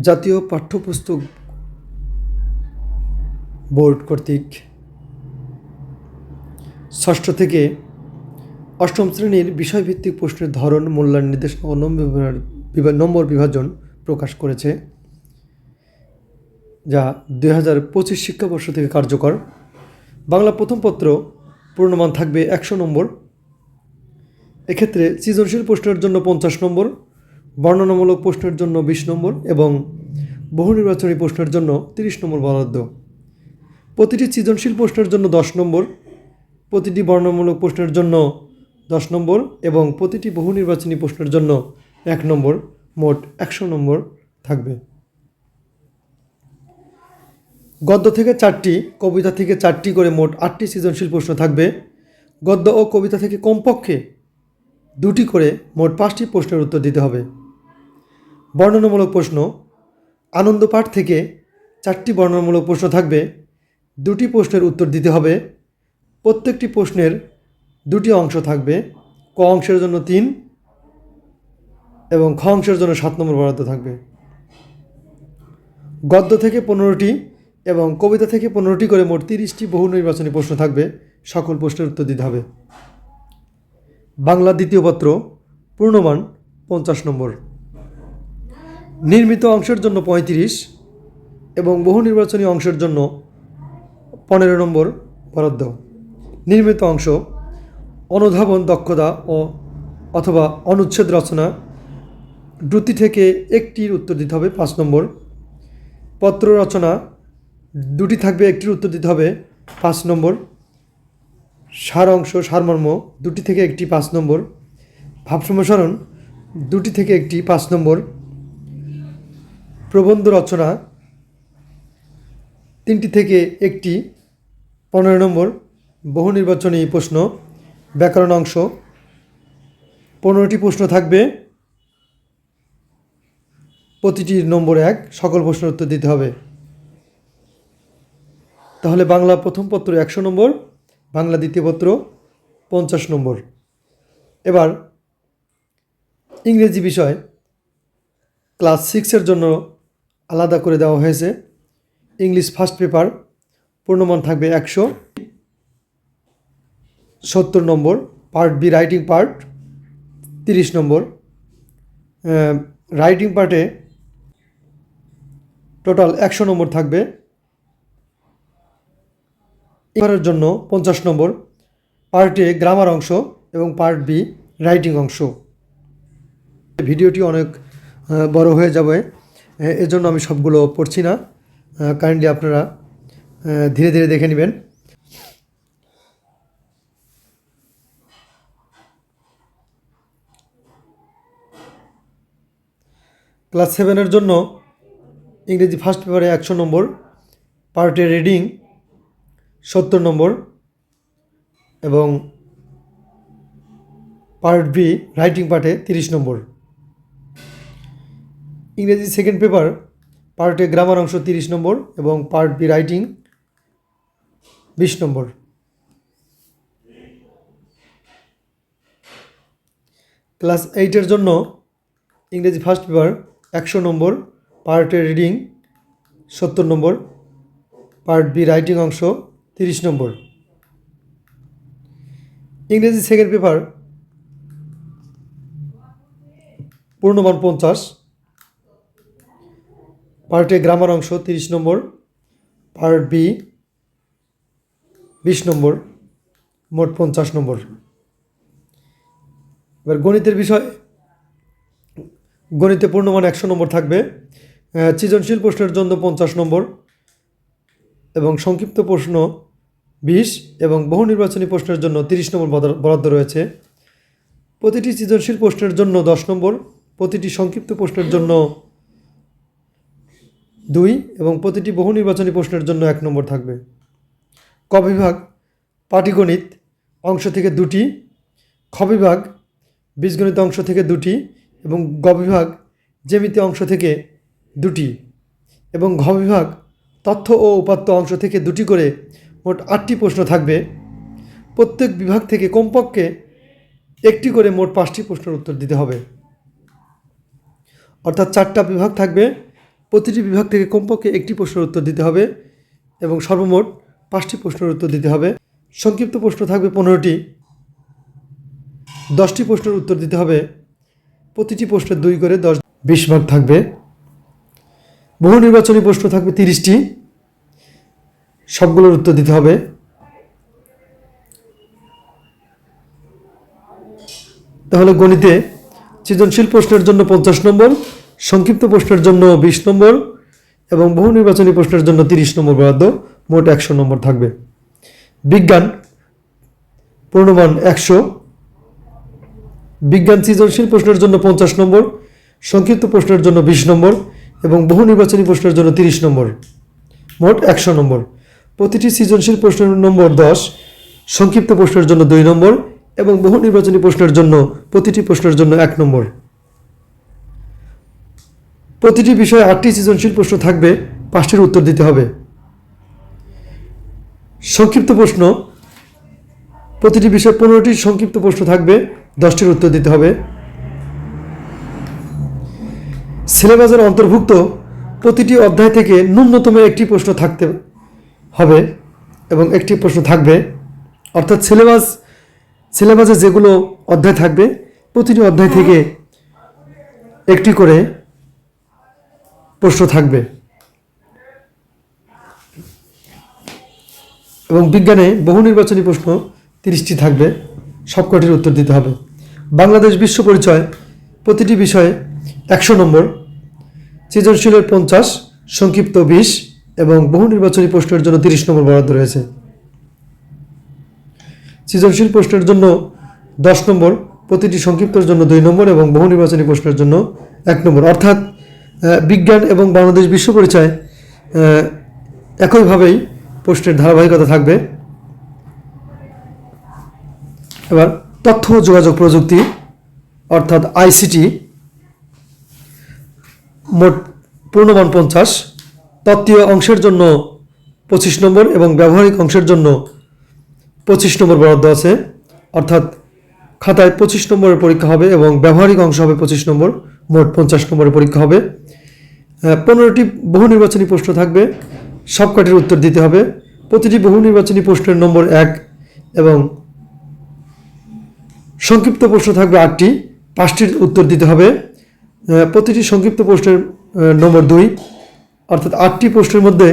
জাতীয় পাঠ্যপুস্তক বোর্ড কর্তৃক ষষ্ঠ থেকে অষ্টম শ্রেণির বিষয়ভিত্তিক প্রশ্নের ধরন, মূল্যায়ন নির্দেশনা ও নম্বর বিভা- নম্বর বিভাজন প্রকাশ করেছে, যা দুই হাজার পঁচিশ শিক্ষাবর্ষ থেকে কার্যকর। বাংলা প্রথম পত্র পূর্ণমান থাকবে একশো নম্বর। এক্ষেত্রে সৃজনশীল প্রশ্নের জন্য পঞ্চাশ নম্বর। বর্ণনামূলক প্রশ্নের জন্য বিশ নম্বর এবং বহু নির্বাচনী প্রশ্নের জন্য তিরিশ নম্বর বরাদ্দ। প্রতিটি সৃজনশীল প্রশ্নের জন্য দশ নম্বর, প্রতিটি বর্ণনামূলক প্রশ্নের জন্য দশ নম্বর এবং প্রতিটি বহু নির্বাচনী প্রশ্নের জন্য এক নম্বর, মোট একশো নম্বর থাকবে। গদ্য থেকে চারটি, কবিতা থেকে চারটি করে মোট আটটি সৃজনশীল প্রশ্ন থাকবে। গদ্য ও কবিতা থেকে কমপক্ষে দুটি করে মোট পাঁচটি প্রশ্নের উত্তর দিতে হবে। বর্ণনামূলক প্রশ্ন। আনন্দ পাঠ থেকে চারটি বর্ণনামূলক প্রশ্ন থাকবে। দুটি প্রশ্নের উত্তর দিতে হবে। প্রত্যেকটি প্রশ্নের দুটি অংশ থাকবে। ক অংশের জন্য তিন এবং খ অংশের জন্য সাত নম্বর বরাদ্দ থাকবে। গদ্য থেকে পনেরোটি এবং কবিতা থেকে পনেরোটি করে মোট তিরিশটি বহু নির্বাচনী প্রশ্ন থাকবে। সকল প্রশ্নের উত্তর দিতে হবে। বাংলা দ্বিতীয় পত্র, পূর্ণমান পঞ্চাশ নম্বর। নির্মিত অংশের জন্য পঁয়ত্রিশ এবং বহু নির্বাচনী অংশের জন্য পনেরো নম্বর বরাদ্দ। নির্মিত অংশ অনুধাবন, দক্ষতা ও অথবা অনুচ্ছেদ রচনা দুটি থেকে একটির উত্তর দিতে হবে, পাঁচ নম্বর। পত্র রচনা দুটি থাকবে, একটির উত্তর দিতে হবে, পাঁচ নম্বর। সার অংশ, সারমর্ম দুটি থেকে একটি, পাঁচ নম্বর। ভাব সম্প্রসারণ দুটি থেকে একটি, পাঁচ নম্বর। প্রবন্ধ রচনা তিনটি থেকে একটি, পনেরো নম্বর, বহু নির্বাচনী প্রশ্ন, ব্যাকরণ অংশ। পনেরোটি প্রশ্ন থাকবে। প্রতিটির নম্বর এক, সকল প্রশ্নের উত্তর দিতে হবে। তাহলে বাংলা প্রথম পত্র একশো নম্বর, বাংলা দ্বিতীয় পত্র পঞ্চাশ নম্বর। এবার ইংরেজি বিষয়, ক্লাস সিক্সের জন্য আলাদা করে দেওয়া হয়েছে। ইংলিশ ফার্স্ট পেপার পূর্ণমান থাকবে একশো সত্তর নম্বর পার্ট বি রাইটিং পার্ট তিরিশ নম্বর। রাইটিং পার্টে টোটাল একশো নম্বর থাকবে। এবারের জন্য পঞ্চাশ নম্বর পার্ট এ গ্রামার অংশ এবং পার্ট বি রাইটিং অংশ। ভিডিওটি অনেক বড় হয়ে যাবে। এজন্য আমি সবগুলো পড়ছি না। কাইন্ডলি আপনারা ধীরে ধীরে দেখে নেবেন। ক্লাস সেভেনের জন্য ইংরেজি ফার্স্ট পেপারে একশো নম্বর পার্টে রিডিং সত্তর নম্বর এবং পার্ট বি রাইটিং পার্টে তিরিশ নম্বর। ইংরেজি সেকেন্ড পেপার পার্টে গ্রামার অংশ তিরিশ নম্বর এবং পার্ট বি রাইটিং বিশ নম্বর। ক্লাস এইটের জন্য ইংরেজি ফার্স্ট পেপার একশো নম্বর পার্টে রিডিং সত্তর নম্বর পার্ট বি রাইটিং অংশ তিরিশ নম্বর। ইংরেজি সেকেন্ড পেপার পূর্ণমান পঞ্চাশ পার্টে গ্রামার অংশ তিরিশ নম্বর, পার্ট বি বিশ নম্বর, মোট পঞ্চাশ নম্বর। এবার গণিতের বিষয়, গণিতে পূর্ণমান একশো নম্বর থাকবে। সৃজনশীল প্রশ্নের জন্য পঞ্চাশ নম্বর এবং সংক্ষিপ্ত প্রশ্ন বিশ এবং বহু নির্বাচনী প্রশ্নের জন্য তিরিশ নম্বর বরাদ্দ রয়েছে। প্রতিটি সৃজনশীল প্রশ্নের জন্য দশ নম্বর, প্রতিটি সংক্ষিপ্ত প্রশ্নের জন্য দুই এবং প্রতিটি বহু নির্বাচনী প্রশ্নের জন্য এক নম্বর থাকবে। ক বিভাগ, পাটিগণিত অংশ থেকে দুটি, খ বিভাগ, বীজগণিত অংশ থেকে দুটি এবং গ বিভাগ, জ্যামিতি অংশ থেকে দুটি এবং ঘ বিভাগ, তথ্য ও উপাত্ত অংশ থেকে দুটি করে মোট আটটি প্রশ্ন থাকবে। প্রত্যেক বিভাগ থেকে কমপক্ষে একটি করে মোট পাঁচটি প্রশ্নের উত্তর দিতে হবে। অর্থাৎ চারটা বিভাগ থাকবে প্রতিটি বিভাগ থেকে কমপক্ষে একটি প্রশ্নের উত্তর দিতে হবে এবং সর্বমোট পাঁচটি প্রশ্নের উত্তর দিতে হবে। সংক্ষিপ্ত প্রশ্ন থাকবে পনেরোটি। দশটি প্রশ্নের উত্তর দিতে হবে। প্রতিটি প্রশ্নের দুই করে দশ, বিশ মার্ক থাকবে। বহু নির্বাচনী প্রশ্ন থাকবে তিরিশটি। সবগুলোর উত্তর দিতে হবে। তাহলে গণিতে সৃজনশীল প্রশ্নের জন্য পঞ্চাশ নম্বর সংক্ষিপ্ত প্রশ্নের জন্য বিশ নম্বর এবং বহু নির্বাচনী প্রশ্নের জন্য তিরিশ নম্বর বরাদ্দ, মোট একশো নম্বর থাকবে। বিজ্ঞান, পূর্ণমান একশো। বিজ্ঞান সৃজনশীল প্রশ্নের জন্য পঞ্চাশ নম্বর, সংক্ষিপ্ত প্রশ্নের জন্য বিশ নম্বর এবং বহু নির্বাচনী প্রশ্নের জন্য তিরিশ নম্বর, মোট একশো নম্বর। প্রতিটি সৃজনশীল প্রশ্নের নম্বর দশ, সংক্ষিপ্ত প্রশ্নের জন্য দুই নম্বর এবং বহু নির্বাচনী প্রশ্নের জন্য প্রতিটি প্রশ্নের জন্য এক নম্বর। প্রতিটি বিষয়ে আটটি সৃজনশীল প্রশ্ন থাকবে, পাঁচটির উত্তর দিতে হবে। সংক্ষিপ্ত প্রশ্ন, প্রতিটি বিষয়ে পনেরোটি সংক্ষিপ্ত প্রশ্ন থাকবে, দশটির উত্তর দিতে হবে। সিলেবাসের অন্তর্ভুক্ত প্রতিটি অধ্যায় থেকে ন্যূনতম একটি প্রশ্ন থাকতে হবে এবং একটি প্রশ্ন থাকবে। অর্থাৎ সিলেবাস, সিলেবাসে যেগুলো অধ্যায় থাকবে, প্রতিটি অধ্যায় থেকে একটি করে প্রশ্ন থাকবে। এবং বিজ্ঞানে বহু নির্বাচনী প্রশ্ন তিরিশটি থাকবে। সবকটির উত্তর দিতে হবে। বাংলাদেশ বিশ্ব পরিচয় প্রতিটি বিষয়ে একশো নম্বর। সৃজনশীলের পঞ্চাশ, সংক্ষিপ্ত বিশ এবং বহু নির্বাচনী প্রশ্নের জন্য তিরিশ নম্বর বরাদ্দ রয়েছে। সৃজনশীল প্রশ্নের জন্য দশ নম্বর, প্রতিটি সংক্ষিপ্তর জন্য দুই নম্বর এবং বহু নির্বাচনী প্রশ্নের জন্য এক নম্বর। অর্থাৎ বিজ্ঞান এবং বাংলাদেশ বিশ্ব পরিচয় একইভাবেই পোস্টের ধারাবাহিকতা থাকবে। এবার তথ্য যোগাযোগ প্রযুক্তি, অর্থাৎ আইসিটি, মোট পূর্ণমান পঞ্চাশ। তত্ত্বীয় অংশের জন্য পঁচিশ নম্বর এবং ব্যবহারিক অংশের জন্য পঁচিশ নম্বর বরাদ্দ আছে। অর্থাৎ খাতায় পঁচিশ নম্বরের পরীক্ষা হবে এবং ব্যবহারিক অংশ হবে পঁচিশ নম্বর। মোট পঞ্চাশ নম্বরের পরীক্ষা হবে। পনেরোটি বহু নির্বাচনী প্রশ্ন থাকবে, সবকটির উত্তর দিতে হবে। প্রতিটি বহু নির্বাচনী প্রশ্নের নম্বর এক এবং সংক্ষিপ্ত প্রশ্ন থাকবে আটটি, পাঁচটির উত্তর দিতে হবে। প্রতিটি সংক্ষিপ্ত প্রশ্নের নম্বর দুই, অর্থাৎ আটটি প্রশ্নের মধ্যে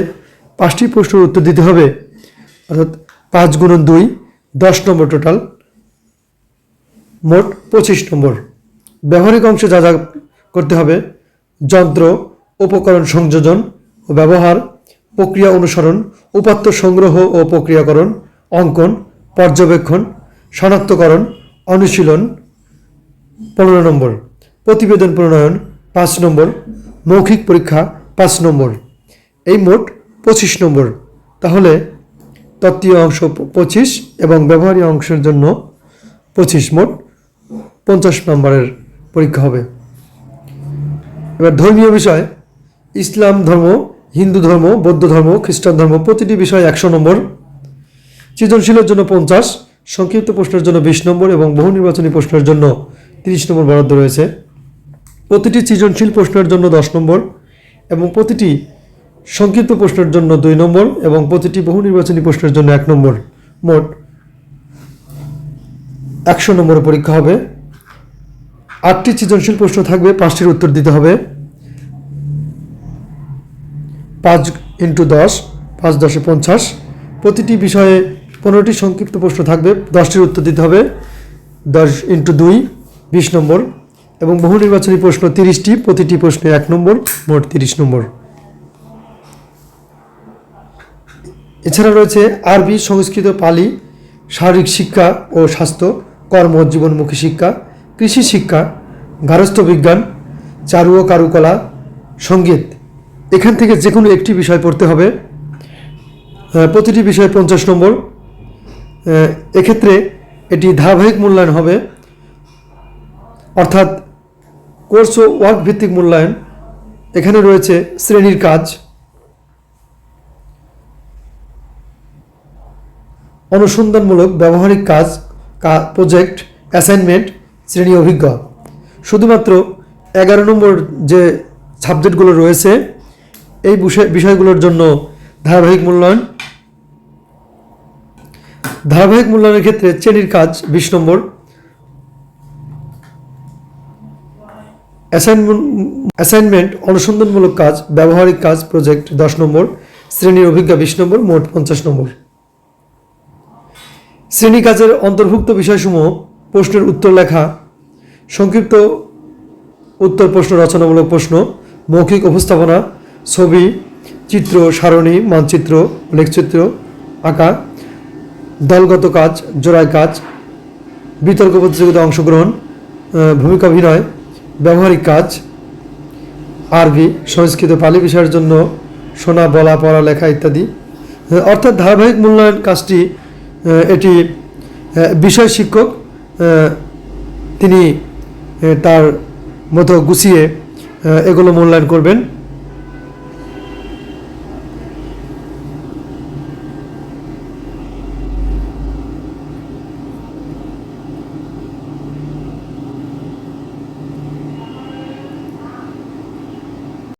পাঁচটি প্রশ্নের উত্তর দিতে হবে, অর্থাৎ পাঁচ গুণন দুই, দশ নম্বর টোটাল, মোট পঁচিশ নম্বর। ব্যবহারিক অংশে যা যা করতে হবে। যন্ত্র, উপকরণ সংযোজন ও ব্যবহার, প্রক্রিয়া অনুসরণ, উপাত্ত সংগ্রহ ও প্রক্রিয়াকরণ, অঙ্কন, পর্যবেক্ষণ, শনাক্তকরণ, অনুশীলন, পনেরো নম্বর। প্রতিবেদন প্রণয়ন, পাঁচ নম্বর। মৌখিক পরীক্ষা, পাঁচ নম্বর। এই মোট পঁচিশ নম্বর। তাহলে তত্ত্বীয় অংশ পঁচিশ এবং ব্যবহারিক অংশের জন্য পঁচিশ। মোট পঞ্চাশ নম্বরের পরীক্ষা হবে। এবার ধর্মীয় বিষয়, ইসলাম ধর্ম, হিন্দু ধর্ম, বৌদ্ধ ধর্ম, খ্রিস্টান ধর্ম, প্রতিটি বিষয় একশো নম্বর। সৃজনশীলের জন্য পঞ্চাশ, সংক্ষিপ্ত প্রশ্নের জন্য বিশ নম্বর এবং বহু নির্বাচনী প্রশ্নের জন্য তিরিশ নম্বর বরাদ্দ রয়েছে। প্রতিটি সৃজনশীল প্রশ্নের জন্য দশ নম্বর এবং প্রতিটি সংক্ষিপ্ত প্রশ্নের জন্য দুই নম্বর এবং প্রতিটি বহু নির্বাচনী প্রশ্নের জন্য এক নম্বর। মোট একশো নম্বরের পরীক্ষা হবে। আটটি সৃজনশীল প্রশ্ন থাকবে, পাঁচটির উত্তর দিতে হবে। পাঁচ ইন্টু দশ, পাঁচ দশে পঞ্চাশ। প্রতিটি বিষয়ে পনেরোটি সংক্ষিপ্ত প্রশ্ন থাকবে, দশটির উত্তর দিতে হবে। দশ ইন্টু দুই, বিশ নম্বর। এবং বহু নির্বাচনী প্রশ্ন তিরিশটি, প্রতিটি প্রশ্নে এক নম্বর, মোট তিরিশ নম্বর। এছাড়া রয়েছে আরবি সংস্কৃত পালি, শারীরিক শিক্ষা ও স্বাস্থ্য কর্ম জীবনমুখী শিক্ষা কৃষি শিক্ষা, গারস্থ বিজ্ঞান, চারু ও কারুকলা সংগীত, এখান থেকে যে কোনো একটি বিষয় পড়তে হবে। প্রতিটি বিষয়ে পঞ্চাশ নম্বর। এক্ষেত্রে এটি ধারাবাহিক মূল্যায়ন হবে। অর্থাৎ কোর্স ও ওয়ার্ক ভিত্তিক মূল্যায়ন। এখানে রয়েছে শ্রেণির কাজ। অনুসন্ধানমূলক, ব্যবহারিক কাজ প্রজেক্ট, অ্যাসাইনমেন্ট শ্রেণি অভিজ্ঞ। শুধুমাত্র এগারো নম্বর যে সাবজেক্টগুলো রয়েছে, এই বিষয়, বিষয়গুলোর জন্য ধারাবাহিক মূল্যায়ন। ধারাবাহিক মূল্যায়নের ক্ষেত্রে শ্রেণির কাজ বিশ নম্বর। অ্যাসাইনমেন্ট অ্যাসাইনমেন্ট অনুসন্ধানমূলক কাজ, ব্যবহারিক কাজ প্রজেক্ট দশ নম্বর। শ্রেণির অভিজ্ঞা বিশ নম্বর, মোট পঞ্চাশ নম্বর। শ্রেণি কাজের অন্তর্ভুক্ত বিষয়সমূহ প্রশ্নের উত্তর লেখা, সংক্ষিপ্ত উত্তর প্রশ্ন, রচনামূলক প্রশ্ন, মৌখিক উপস্থাপনা, ছবি, চিত্র, সারণী, মানচিত্র, লেখচিত্র, আঁকা, দলগত কাজ, জোড়ায় কাজ, বিতর্ক প্রতিযোগিতা অংশগ্রহণ ভূমিকা অভিনয়, ব্যবহারিক কাজ, আরবি, সংস্কৃত, পালি বিষয়ের জন্য শোনা, বলা, পড়া, লেখা ইত্যাদি। অর্থাৎ ধারাবাহিক মূল্যায়ন কাজটি এটি বিষয় শিক্ষক তিনি তার মতো গুছিয়ে এগুলো মূল্যায়ন করবেন।